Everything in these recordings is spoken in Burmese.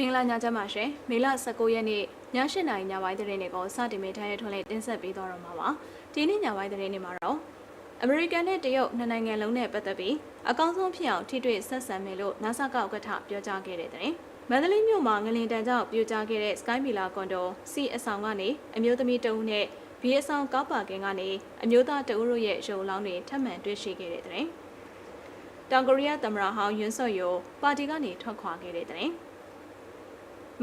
မင်္ဂလာညချမ်းပါရှင်မေလ19ရက်နေ့ည8:00နာရီညပိုင်းသတင်းတွေကိုစတင်မိထားတဲ့ထွန်းလေးတင်ဆက်ပေးသွားတော့မှာပါဒီနေ့ညပိုင်းသတင်းတွေမှာတော့အမေရိကန်နဲ့တရုတ်နှစ်နိုင်ငံလုံးနဲ့ပတ်သက်ပြီးအကောင်းဆုံးဖြစ်အောင်ထိတွေ့ဆက်ဆံမယ်လို့ NASA ကဥက္ကဋ္ဌပြောကြားခဲ့တဲ့သတင်းမန္တလေးမြို့မှာငလင်တန်ကြောင့်ပြိုကျခဲ့တဲ့ Sky Villa ကွန်ဒို C အဆောင်ကနေအမျိုးသမီးတဦးနဲ့ B အဆောင်ကောက်ပါကင်ကနေအမျိုးသားတဦးတို့ရဲ့ရုပ်လောင်းတွေထပ်မံတွေ့ရှိခဲ့တဲ့သတင်းတောင်ကိုရီးယားသမ္မတဟောင်းယွန်းဆော့ယိုပါတီကနေထွက်ခွာခဲ့တဲ့သတင်း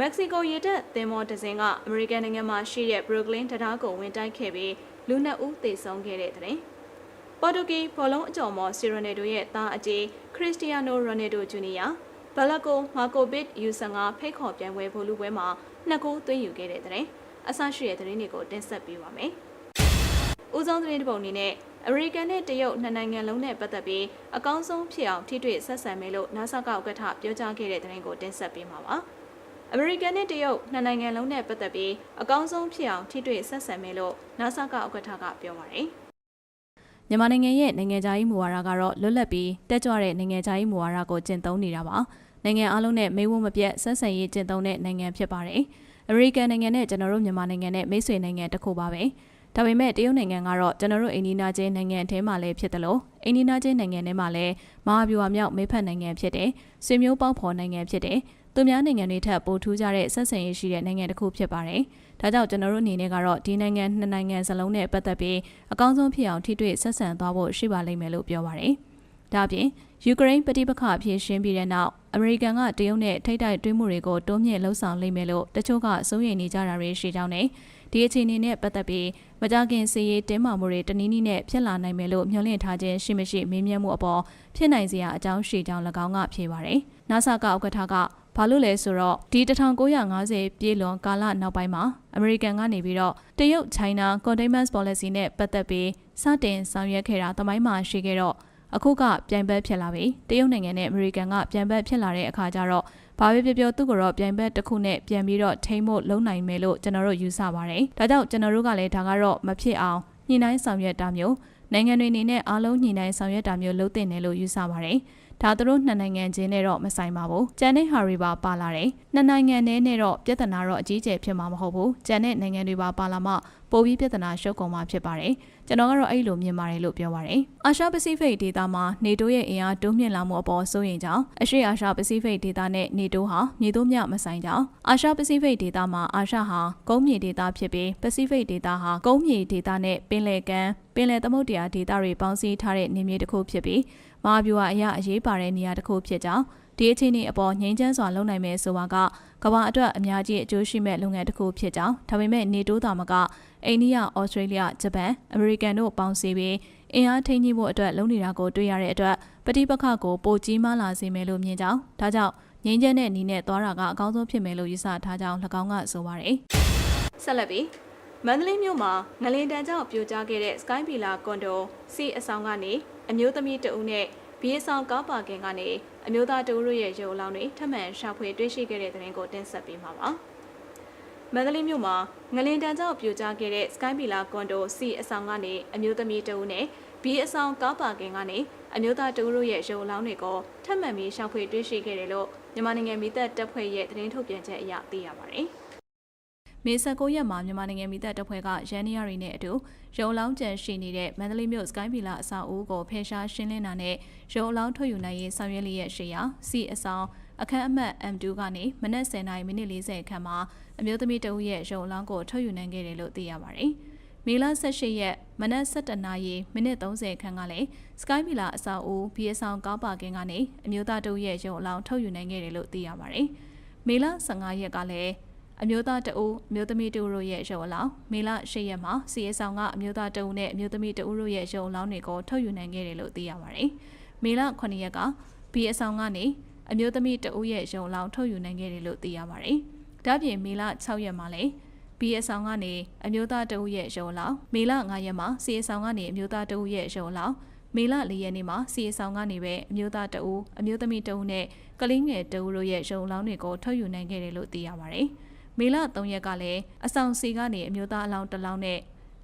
မက္ကဆီကိုရေတပ်သင်္ဘောတစ်စင်းကအမေရိကန်နိုင်ငံမှာရှိတဲ့ Brooklyn တရားကိုဝင်တိုက်ခဲ့ပြီးလူနှစ်ဦးသေဆုံးခဲ့တဲ့တဲ့။ပေါ်တူဂီဘောလုံးအကြော်မော်စီရိုနယ်ဒိုရဲ့သားအကြီးခရစ္စတီယာနိုရိုနယ်ဒိုဂျူနီယာဘလကိုမာကိုဘစ်ယူဆန်ကဖိတ်ခေါ်ပြိုင်ပွဲဖိုလူပွဲမှာနှစ်ဂိုးသွင်းယူခဲ့တဲ့တဲ့။အဆရှိတဲ့သတင်းတွေကိုတင်ဆက်ပေးပါမယ်။ဦးဆုံးသတင်းတစ်ပုဒ်အနေနဲ့အမေရိကန်နဲ့တရုတ်နှစ်နိုင်ငံလုံးနဲ့ပတ်သက်ပြီးအကောင်းဆုံးဖြစ်အောင်ထိတွေ့ဆက်ဆံမယ်လို့ NASA ကဥက္ကဋ္ဌပြောကြားခဲ့တဲ့သတင်းကိုတင်ဆက်ပေးမှာပါ။ အမေရိကန်နဲ့တရုတ်နှစ်နိုင်ငံလုံးနဲ့ပတ်သက်ပြီးအကောင်းဆုံးဖြစ်အောင်ထိတွေ့ဆက်ဆံမယ်လို့ NASA ကဥက္ကဋ္ဌကပြောပါတယ်။မြန်မာနိုင်ငံရဲ့နိုင်ငံခြားရေးမူဝါဒကတော့လွတ်လပ်ပြီးတက်ကြွတဲ့နိုင်ငံခြားရေးမူဝါဒကိုကျင့်သုံးနေတာပါ။နိုင်ငံအလုံးနဲ့မေးဝမပြတ်ဆက်ဆံရေးကျင့်သုံးတဲ့နိုင်ငံဖြစ်ပါတယ်။အမေရိကန်နိုင်ငံနဲ့ကျွန်တော်တို့မြန်မာနိုင်ငံနဲ့မိတ်ဆွေနိုင်ငံတစ်ခုပါပဲ။ဒါပေမဲ့တရုတ်နိုင်ငံကတော့ကျွန်တော်တို့အိန္ဒိနာချင်းနိုင်ငံအထဲမှာလည်းဖြစ်တယ်လို့အိန္ဒိနာချင်းနိုင်ငံထဲမှာလည်းမဟာဗျူဟာမြောက်မိဖက်နိုင်ငံဖြစ်တယ်။ဆွေမျိုးပေါက်ဖော်နိုင်ငံဖြစ်တယ်။ သူများနိုင်ငံတွေထက်ပိုထူးခြားတဲ့ဆက်ဆံရေးရှိတဲ့နိုင်ငံတစ်ခုဖြစ်ပါတယ်။ဒါကြောင့်ကျွန်တော်တို့အနေနဲ့ကတော့ဒီနိုင်ငံနှစ်နိုင်ငံစလုံးနဲ့ပတ်သက်ပြီးအကောင်းဆုံးဖြစ်အောင်ထိတွေ့ဆက်ဆံသွားဖို့ရှိပါလိမ့်မယ်လို့ပြောပါတယ်။ဒါ့အပြင်ယူကရိန်းပဋိပက္ခအဖြစ်ရှင်းပြီးတဲ့နောက်အမေရိကန်ကတရုတ်နဲ့ထိပ်တိုက်တွင်းမှုတွေကိုတိုးမြင့်လှုံ့ဆော်လိမ့်မယ်လို့တချို့ကစိုးရိမ်နေကြတာတွေရှိကြောင်းနဲ့ဒီအခြေအနေနဲ့ပတ်သက်ပြီးမကြခင်စီရေးတင်းမာမှုတွေတနည်းနည်းနဲ့ဖြစ်လာနိုင်မယ်လို့မျှော်လင့်ထားခြင်းရှိမရှိမေးမြန်းမှုအပေါ်ဖြစ်နိုင်စရာအကြောင်းရှိကြောင်း၎င်းကဖြေပါတယ်။ NASA ကဥက္ကဋ္ဌက ဘာလို့လဲဆိုတော့ဒီ1950ပြည်လွန်ကာလနောက်ပိုင်းမှာအမေရိကန်ကနေပြီးတော့တရုတ် China Containment Policy နဲ့ပတ်သက်ပြီးစတင်ဆောင်ရွက်ခဲ့တာတမိုင်းမှာရှိခဲ့တော့အခုကပြိုင်ဘက်ဖြစ်လာပြီတရုတ်နိုင်ငံနဲ့အမေရိကန်ကပြိုင်ဘက်ဖြစ်လာတဲ့အခါကျတော့ဘာပဲပြောပြောသူ့ကိုတော့ပြိုင်ဘက်တစ်ခုနဲ့ပြန်ပြီးတော့ထိမ့်ဖို့လုံနိုင်မယ်လို့ကျွန်တော်တို့ယူဆပါတယ်ဒါကြောင့်ကျွန်တော်တို့ကလည်းဒါကတော့မဖြစ်အောင်ညှိနှိုင်းဆောင်ရွက်တာမျိုးနိုင်ငံတွေအနေနဲ့အားလုံးညှိနှိုင်းဆောင်ရွက်တာမျိုးလုပ်တင်တယ်လို့ယူဆပါတယ် ဒါသူတို့နှစ်နိုင်ငံချင်းနဲ့တော့မဆိုင်ပါဘူး။ကျန်တဲ့ဟာတွေပါပါလာတယ်။နှစ်နိုင်ငံနဲ့နဲ့တော့ပြဿနာတော့အကြီးကျယ်ဖြစ်မှာမဟုတ်ဘူး။ကျန်တဲ့နိုင်ငံတွေပါပါလာမှပိုပြီးပြဿနာရှုပ်ကုန်မှာဖြစ်ပါတယ်။ကျွန်တော်ကတော့အဲ့လိုမြင်ပါတယ်လို့ပြောပါတယ်။အာရှပစိဖိတ်ဒေသမှာနေတိုးရဲ့အင်အားတိုးမြင့်လာမှုအပေါ်စိုးရိမ်ကြောင်းအရှေ့အာရှပစိဖိတ်ဒေသနဲ့နေတိုးဟာမြေတိုးမြမဆိုင်ကြောင်းအာရှပစိဖိတ်ဒေသမှာအာရှဟာကုန်းမြေဒေသဖြစ်ပြီးပစိဖိတ်ဒေသဟာကုန်းမြေဒေသနဲ့ပင်လယ်ကမ်းပင်လယ်သမုဒ္ဒရာဒေသတွေပေါင်းစည်းထားတဲ့နေမြေတစ်ခုဖြစ်ပြီးမဟာဗျူဟာအရာအရေးပါတဲ့နေရာတစ်ခုဖြစ်ကြောင်း ဒီအခြေအနေအပေါ်ငြိမ်းချမ်းစွာလုပ်နိုင်မယ်ဆိုတာကကမ္ဘာအတွက်အများကြီးအကျိုးရှိမဲ့လုပ်ငန်းတစ်ခုဖြစ်ကြောင်းဒါပေမဲ့နေတိုးတာမကအိန္ဒိယ၊ဩစတြေးလျ၊ဂျပန်၊အမေရိကန်တို့ပေါင်းစည်းပြီးအင်အားထိန်းညှိဖို့အတွက်လုပ်နေတာကိုတွေ့ရတဲ့အတွက်ပဋိပက္ခကိုပိုကြီးမားလာစေမယ်လို့မြင်ကြောင်းဒါကြောင့်ငြိမ်းချမ်းတဲ့အနေနဲ့သွားတာကအကောင်းဆုံးဖြစ်မယ်လို့ယူဆထားကြောင်း၎င်းကဆိုပါတယ်ဆက်လက်ပြီးမန္တလေးမြို့မှာငလင်တန်ကြောင့်ပြိုကျခဲ့တဲ့ Sky Villa ကွန်ဒိုစီအဆောင်ကနေအမျိုးသမီးတဦးနဲ့ ဘီအဆောင်ကားပါကင်ကနေအမျိုးသားတဦးတို့ရဲ့ရုပ်အလောင်းတွေထပ်မံရှာဖွေတွေ့ရှိခဲ့တဲ့တဲ့ရင်ကိုတင်ဆက်ပေးမှာပါ။မန္တလေးမြို့မှာငလင်တန်ကြောင့်ပြိုကျခဲ့တဲ့ Sky Villa ကွန်ဒိုစီအဆောင်ကနေအမျိုးသမီးတဦးနဲ့ဘီအဆောင်ကားပါကင်ကနေအမျိုးသားတဦးတို့ရဲ့ရုပ်အလောင်းတွေကိုထပ်မံပြီးရှာဖွေတွေ့ရှိခဲ့တယ်လို့မြန်မာနိုင်ငံမိသက်တပ်ဖွဲ့ရဲ့သတင်းထုတ်ပြန်ချက်အရသိရပါတယ်။ မေ16ရက်မှာမြန်မာနိုင်ငံမိသက်တပ်ဖွဲ့ကရန်နီယာရီနဲ့အတူရုံလောင်းကျန်ရှိနေတဲ့မန္တလေးမြို့စကိုင်းဗီလာအဆောက်အဦကိုဖယ်ရှားရှင်းလင်းတာနဲ့ရုံလောင်းထွက်ယူနိုင်ရေးဆောင်ရွက်လျက်ရှိရာစီအဆောင်အခန်းအမှတ် M2 ကနေမနက်10:40မိနစ်40ခန့်မှာအမျိုးသမီးတဦးရဲ့ရုံလောင်းကိုထုတ်ယူနိုင်ခဲ့တယ်လို့သိရပါတယ်။မေလ18ရက်မနက်7:00နာရီမိနစ်30ခန့်ကလည်း Sky Villa အဆောက်အဦဘီအဆောင်ကားပါကင်ကနေအမျိုးသားတဦးရဲ့ရုံအလောင်းထုတ်ယူနိုင်ခဲ့တယ်လို့သိရပါတယ်။မေလ15ရက်ကလည်း အမျိုးသားတဦးအမျိုးသမီးတဦးတို့ရဲ့ရုပ်အလောင်းမေလ၈ရက်မှာစီအဆောင်ကအမျိုးသားတဦးနဲ့အမျိုးသမီးတဦးတို့ရဲ့ရုပ်အလောင်းတွေကိုထုတ်ယူနိုင်ခဲ့တယ်လို့သိရပါတယ်။မေလ9ရက်ကဘီအဆောင်ကနေအမျိုးသမီးတဦးရဲ့ရုပ်အလောင်းထုတ်ယူနိုင်ခဲ့တယ်လို့သိရပါတယ်။ဒါ့ပြင်မေလ6ရက်မှာလည်းဘီအဆောင်ကနေအမျိုးသားတဦးရဲ့ရုပ်အလောင်းမေလ9ရက်မှာစီအဆောင်ကနေအမျိုးသားတဦးရဲ့ရုပ်အလောင်းမေလ၄ရက်နေ့မှာစီအဆောင်ကနေပဲအမျိုးသားတဦးအမျိုးသမီးတဦးနဲ့ကလေးငယ်တဦးတို့ရဲ့ရုပ်အလောင်းတွေကိုထုတ်ယူနိုင်ခဲ့တယ်လို့သိရပါတယ်။ မေလ3ရက်ကလည်းအဆောင်စီကနေအမျိုးသားအလောင်းတစ်လောင်းနဲ့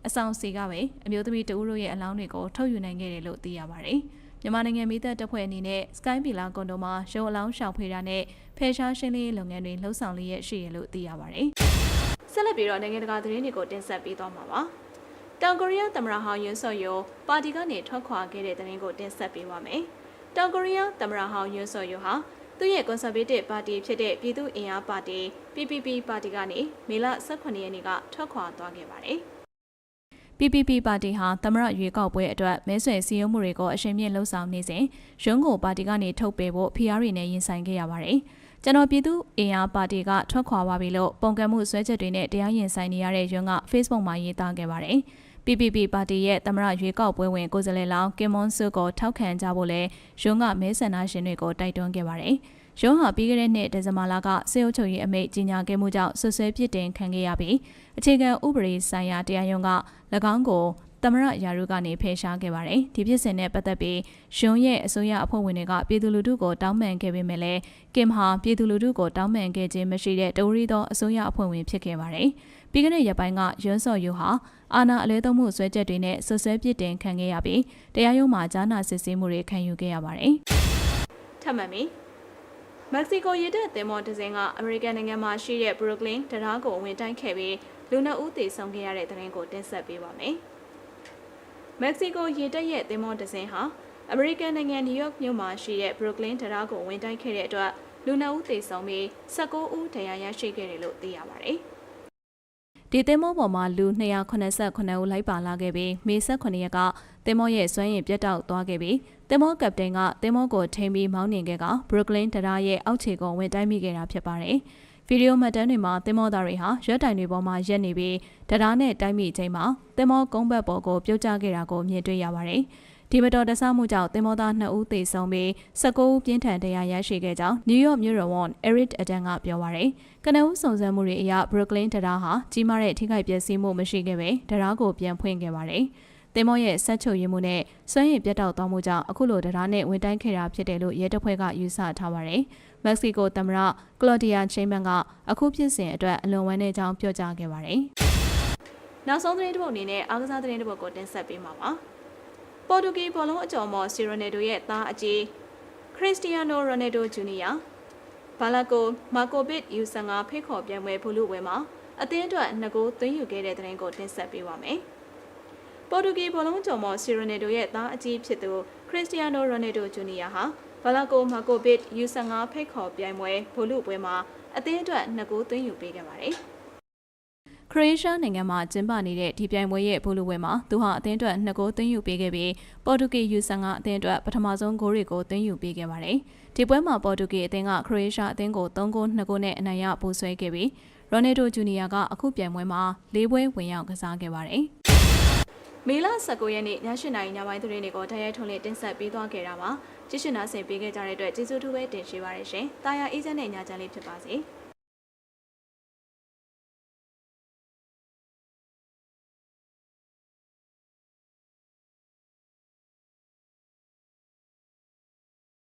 အဆောင်စီကပဲအမျိုးသမီးတဦးတို့ရဲ့အလောင်းတွေကိုထုတ်ယူနိုင်ခဲ့တယ်လို့သိရပါတယ်။မြန်မာနိုင်ငံမိသက်တပ်ဖွဲ့အနေနဲ့ Sky Villa ကွန်ဒိုမှာရုံအလောင်းရှောင်ဖေးတာနဲ့ဖယ်ရှားရှင်းလင်းရေးလုပ်ငန်းတွေလှုပ်ဆောင်လျက်ရှိရလို့သိရပါတယ်။ဆက်လက်ပြီးတော့နိုင်ငံတကာသတင်းတွေကိုတင်ဆက်ပေးသွားမှာပါ။တောင်ကိုရီးယားသမ္မတဟောင်းယွန်းဆော့ယိုပါတီကနေထွက်ခွာခဲ့တဲ့သတင်းကိုတင်ဆက်ပေးပါမယ်။တောင်ကိုရီးယားသမ္မတဟောင်းယွန်းဆော့ယိုဟာ သူ့ရဲ့ Conservative ပါတီဖြစ်တဲ့ပြည်သူ့အင်အားပါတီ PPP ပါတီကနေမေလ18ရက်နေ့ကထွက်ခွာသွားခဲ့ပါတယ်။ PPP ပါတီဟာသမရရွေးကောက်ပွဲအတွက်မဲဆွယ်စည်းရုံးမှုတွေကိုအရှင်မြင့်လှုပ်ဆောင်နေစဉ်ရုံးကိုပါတီကနေထုတ်ပယ်ဖို့ PR တွေနဲ့ရင်ဆိုင်ခဲ့ရပါတယ်။ကျွန်တော်ပြည်သူအင်အားပါတီကထွက်ခွာပါပြီလို့ပုံကံမှုဆွဲချက်တွေနဲ့တရားရင်ဆိုင်နေရတဲ့ရုံးက Facebook မှာရေးသားခဲ့ပါတယ်။ PPP ပါတီရဲ့သမရရွေးကောက်ပွဲဝင်ကိုယ်စားလှယ်လောင်းကင်မွန်ဆုကိုထောက်ခံကြဖို့လဲရုံးကမဲဆန္ဒရှင်တွေကိုတိုက်တွန်းခဲ့ပါတယ်။ရုံးဟာပြီးခဲ့တဲ့နှစ်ဒီဇင်ဘာလကစေအုပ်ချုပ်ရေးအမိန့်ကြီးညာခဲ့မှုကြောင့်ဆွဆွဲပြစ်တင်ခံခဲ့ရပြီးအခြေခံဥပဒေဆိုင်ရာတရားရုံးက၎င်းကိုသမရယာရုကနေဖယ်ရှားခဲ့ပါတယ်။ဒီဖြစ်စဉ်နဲ့ပတ်သက်ပြီးရုံးရဲ့အစိုးရအဖွဲ့ဝင်တွေကပြည်သူလူထုကိုတောင်းပန်ခဲ့ပေမဲ့လည်းကင်ဟာပြည်သူလူထုကိုတောင်းပန်ခဲ့ခြင်းမရှိတဲ့တိုရီသောအစိုးရအဖွဲ့ဝင်ဖြစ်ခဲ့ပါတယ်။ ပြီးခဲ့တဲ့ရက်ပိုင်းကရွန်းစော်ယူဟာအာဏာအလဲသုံးမှုဆွဲချက်တွေနဲ့ဆွဆွဲပြစ်တင်ခံခဲ့ရပြီးတရားရုံးမှာကြားနာစစ်ဆေးမှုတွေခံယူခဲ့ရပါတယ်။ထပ်မံပြီးမက္ကဆီကိုရေတပ်သင်္ဘောတစ်စင်းကအမေရိကန်နိုင်ငံမှာရှိတဲ့ Brooklyn တရားကိုဝင်တိုက်ခဲ့ပြီးလူနှစ်ဦးသေဆုံးခဲ့ရတဲ့တဲ့ရင်ကိုတင်ဆက်ပေးပါမယ်။မက္ကဆီကိုရေတပ်ရဲ့သင်္ဘောတစ်စင်းဟာအမေရိကန်နိုင်ငံနယူးယောက်မြို့မှာရှိတဲ့ Brooklyn တရားကိုဝင်တိုက်ခဲ့တဲ့အတွက်လူနှစ်ဦးသေဆုံးပြီး19ဦးဒဏ်ရာရရှိခဲ့တယ်လို့သိရပါတယ်။ ဒီသင်္ဘောပေါ်မှာလူ289ဦးလိုက်ပါလာခဲ့ပြီးမေ18ရက်ကသင်္ဘောရဲ့စွမ်းရည်ပြတ်တောက်သွားခဲ့ပြီးသင်္ဘောကပတိန်ကသင်္ဘောကိုထိန်းပြီးမောင်းနှင်ခဲ့ကဘရုကလင်းတရားရဲ့အောက်ခြေကိုဝင်တိုက်မိခဲ့တာဖြစ်ပါတယ်။ဗီဒီယိုမှတ်တမ်းတွေမှာသင်္ဘောသားတွေဟာရက်တိုင်တွေပေါ်မှာရက်နေပြီးတရားနဲ့တိုက်မိချိန်မှာသင်္ဘောကုန်းဘက်ပေါ်ကိုပြုတ်ကျခဲ့တာကိုမြင်တွေ့ရပါတယ်။ ဒီမတော်တဆမှုကြောင့်တင်မောသား2ဦးသေဆုံးပြီး19ဦးပြင်းထန်ဒဏ်ရာရရှိခဲ့ကြောင်းနယူးယောက်မြို့တော်ဝန် Eric Adan ကပြောပါရယ်ကနဦးစုံစမ်းမှုတွေအရ Brooklyn တရားဟာကြီးမားတဲ့ထိခိုက်ပျက်စီးမှုမရှိခဲ့ပဲတရားကိုပြန်ဖွင့်ခဲ့ပါတယ်တင်မောရဲ့ဆက်ချုပ်ရည်မှုနဲ့စွမ်းရည်ပြတ်တောက်သွားမှုကြောင့်အခုလိုတရားနဲ့ဝင်တိုင်းခဲ့တာဖြစ်တယ်လို့ရဲတပ်ဖွဲ့ကယူဆထားပါတယ်။မက္ကဆီကိုသမ္မတကလော်ဒီယာချိန်းမန်ကအခုဖြစ်စဉ်အတွက်အလွန်ဝမ်းနည်းကြောင်းပြောကြားခဲ့ပါတယ်။နောက်ဆုံးသတင်းတစ်ပုဒ်အနေနဲ့အားကစားသတင်းတစ်ပုဒ်ကိုတင်ဆက်ပေးမှာပါ။ ပေါ်တူဂီဘောလုံးအကျော်မော်စီရိုနယ်ဒိုရဲ့သားအကြီးခရစ္စတီယာနိုရိုနယ်ဒိုဂျူနီယာဘာလာကိုမာကိုဘစ်ယူဆန်ကဖိတ်ခေါ်ပြန်ပွဲဘလူးဝဲမှာအသင်းအတွက်နှစ်ကိုသွင်းယူခဲ့တဲ့တဲ့ရင်ကိုတင်ဆက်ပေးပါမယ်။ပေါ်တူဂီဘောလုံးကျော်မော်စီရိုနယ်ဒိုရဲ့သားအကြီးဖြစ်သူခရစ္စတီယာနိုရိုနယ်ဒိုဂျူနီယာဟာဘာလာကိုမာကိုဘစ်ယူဆန်ကဖိတ်ခေါ်ပြန်ပွဲဘလူးပွဲမှာအသင်းအတွက်နှစ်ကိုသွင်းယူပေးခဲ့ပါတယ်။ ခရိုအေးရှားနိုင်ငံမှာကျင်းပနေတဲ့ဒီပြိုင်ပွဲရဲ့ဖိုလိုဝဲမှာသူဟာအသင်းအတွက်နှစ်ဂိုးသွင်းယူပေးခဲ့ပြီးပေါ်တူဂီယူဆန်ကအသင်းအတွက်ပထမဆုံးဂိုးတွေကိုသွင်းယူပေးခဲ့ပါတယ်။ဒီပွဲမှာပေါ်တူဂီအသင်းကခရိုအေးရှားအသင်းကို3ဂိုး2ဂိုးနဲ့အနိုင်ရပိုဆွဲခဲ့ပြီးရိုနယ်ဒိုဂျူနီယာကအခုပြိုင်ပွဲမှာ၄ပွဲဝင်ရောက်ကစားခဲ့ပါတယ်။မေလ19ရက်နေ့ည8:00နာရီညပိုင်းသတင်းတွေကိုတရိုက်ထုံးလေးတင်ဆက်ပေးသွားခဲ့တာပါ။ကြည့်ရှုနာဆင်ပေးခဲ့ကြတဲ့အတွက်ကျေးဇူးတူပဲတင်ရှိပါရရှင်။တာယာအေးချမ်းတဲ့ညချမ်းလေးဖြစ်ပါစေ။